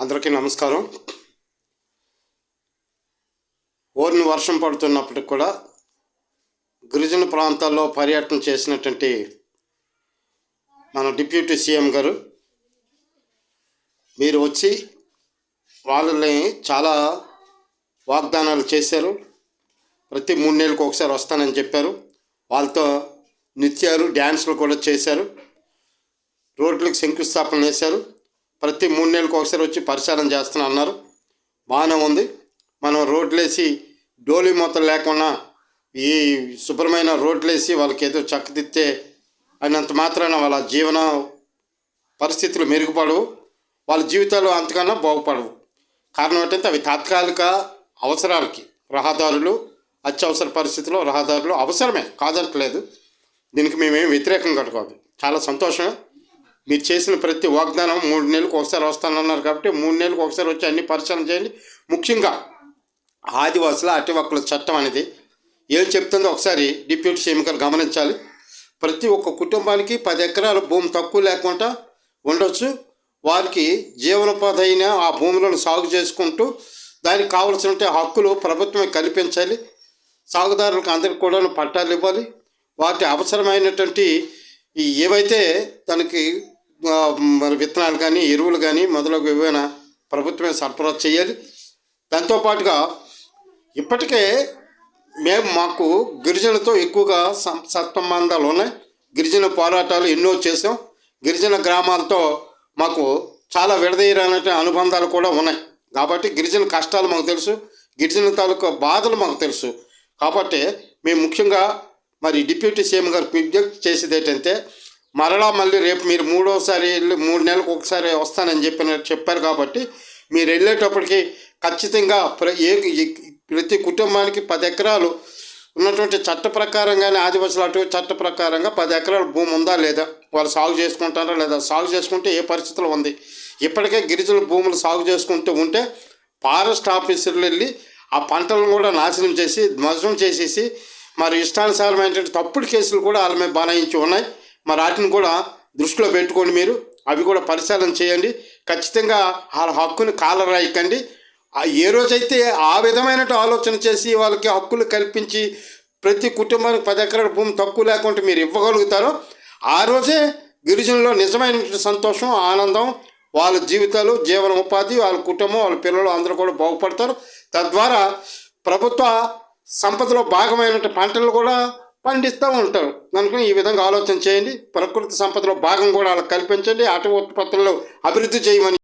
అందరికీ నమస్కారం. ఓర్ని వర్షం పడుతున్నప్పటికి కూడా గిరిజన ప్రాంతాల్లో పర్యటన చేసినటువంటి మన డిప్యూటీ సీఎం గారు మీరు వచ్చి వాళ్ళని చాలా వాగ్దానాలు చేశారు. ప్రతి మూడు నెలలకు ఒకసారి వస్తానని చెప్పారు. వాళ్ళతో నృత్యాలు డ్యాన్సులు కూడా చేశారు. రోడ్లకు శంకుస్థాపన చేశారు ప్రతి మూడు నెలలకు ఒకసారి వచ్చి పరిశీలన చేస్తున్నా అన్నారు. బాగానే ఉంది. మనం రోడ్లేసి డోలి మూతలు లేకుండా ఈ శుభ్రమైన రోడ్లేసి వాళ్ళకి ఏదో చక్కదిద్దే అయినంత మాత్రాన వాళ్ళ జీవన పరిస్థితులు మెరుగుపడవు. వాళ్ళ జీవితాలు అంతకన్నా బాగుపడవు. కారణం ఏంటంటే అవి తాత్కాలిక అవసరాలకి. రహదారులు అత్యవసర పరిస్థితుల్లో రహదారులు అవసరమే. కాదంటలేదు. దీనికి మేమేం వ్యతిరేకం కట్టుకోదు చాలా సంతోషమే. మీరు చేసిన ప్రతి వాగ్దానం మూడు నెలలకు ఒకసారి వస్తానన్నారు కాబట్టి మూడు నెలలకు ఒకసారి వచ్చి అన్ని పరిశీలన చేయండి. ముఖ్యంగా ఆదివాసుల అటివక్కుల చట్టం అనేది ఏం చెప్తుందో ఒకసారి డిప్యూటీ సీఎం గమనించాలి. ప్రతి ఒక్క కుటుంబానికి పది ఎకరాల భూమి తక్కువ లేకుండా ఉండొచ్చు. వారికి జీవనోపాధి అయిన ఆ భూములను సాగు చేసుకుంటూ దానికి కావలసిన హక్కులు ప్రభుత్వమే కల్పించాలి. సాగుదారులకు అందరికి కూడా పట్టాలు ఇవ్వాలి. వాటి అవసరమైనటువంటి ఏవైతే తనకి మరి విత్తనాలు కానీ ఎరువులు కానీ మొదలగు ఏవైనా ప్రభుత్వమే సరఫరా చేయాలి. దాంతోపాటుగా ఇప్పటికే మేము మాకు గిరిజనులతో ఎక్కువగా సత్సంబంధాలు ఉన్నాయి. గిరిజన పోరాటాలు ఎన్నో చేసాం గిరిజన గ్రామాలతో మాకు చాలా విడదీయరానటువంటి అనుబంధాలు కూడా ఉన్నాయి. కాబట్టి గిరిజన కష్టాలు మాకు తెలుసు. గిరిజన తాలూకా బాధలు మాకు తెలుసు. కాబట్టి మేము ముఖ్యంగా మరి డిప్యూటీ సీఎం గారు విజ్ఞప్తి చేసేది ఏంటంటే మరలా మళ్ళీ రేపు మీరు మూడోసారి వెళ్ళి మూడు నెలలకు ఒకసారి వస్తానని చెప్పిన చెప్పారు కాబట్టి మీరు వెళ్ళేటప్పటికి ఖచ్చితంగా ప్ర ఏ ప్రతి కుటుంబానికి పది ఎకరాలు ఉన్నటువంటి చట్ట ప్రకారంగానే ఆదివాసులు అటు చట్ట ప్రకారంగా పది ఎకరాల భూమి ఉందా లేదా? వాళ్ళు సాగు చేసుకుంటారా లేదా? సాగు చేసుకుంటే ఏ పరిస్థితిలో ఉంది? ఇప్పటికే గిరిజన భూములు సాగు చేసుకుంటూ ఉంటే ఫారెస్ట్ ఆఫీసర్లు వెళ్ళి ఆ పంటలను కూడా నాశనం చేసి ధ్వంసం చేసేసి మరి ఇష్టానుసారమైనటువంటి తప్పుడు కేసులు కూడా వాళ్ళ మీద బనాయించి ఉన్నాయి. మరి వాటిని కూడా దృష్టిలో పెట్టుకోండి మీరు. అవి కూడా పరిశీలన చేయండి. ఖచ్చితంగా వాళ్ళ హక్కుని కాలరాయకండి. ఏ రోజైతే ఆ విధమైన ఆలోచన చేసి వాళ్ళకి హక్కులు కల్పించి ప్రతి కుటుంబానికి పది ఎకరాల భూమి తక్కువ లేకుండా మీరు ఇవ్వగలుగుతారో ఆ రోజే గిరిజనులో నిజమైన సంతోషం ఆనందం వాళ్ళ జీవితాలు జీవన ఉపాధి వాళ్ళ కుటుంబం వాళ్ళ పిల్లలు అందరూ కూడా బాగుపడతారు. తద్వారా ప్రభుత్వ సంపదలో భాగమైన పంటలు కూడా పండిస్తూ ఉంటారు. కనుక ఈ విధంగా ఆలోచన చేయండి. ప్రకృతి సంపదలో భాగం కూడా వాళ్ళకి కల్పించండి. అటు ఉత్పత్తుల్లో అభివృద్ధి చేయమని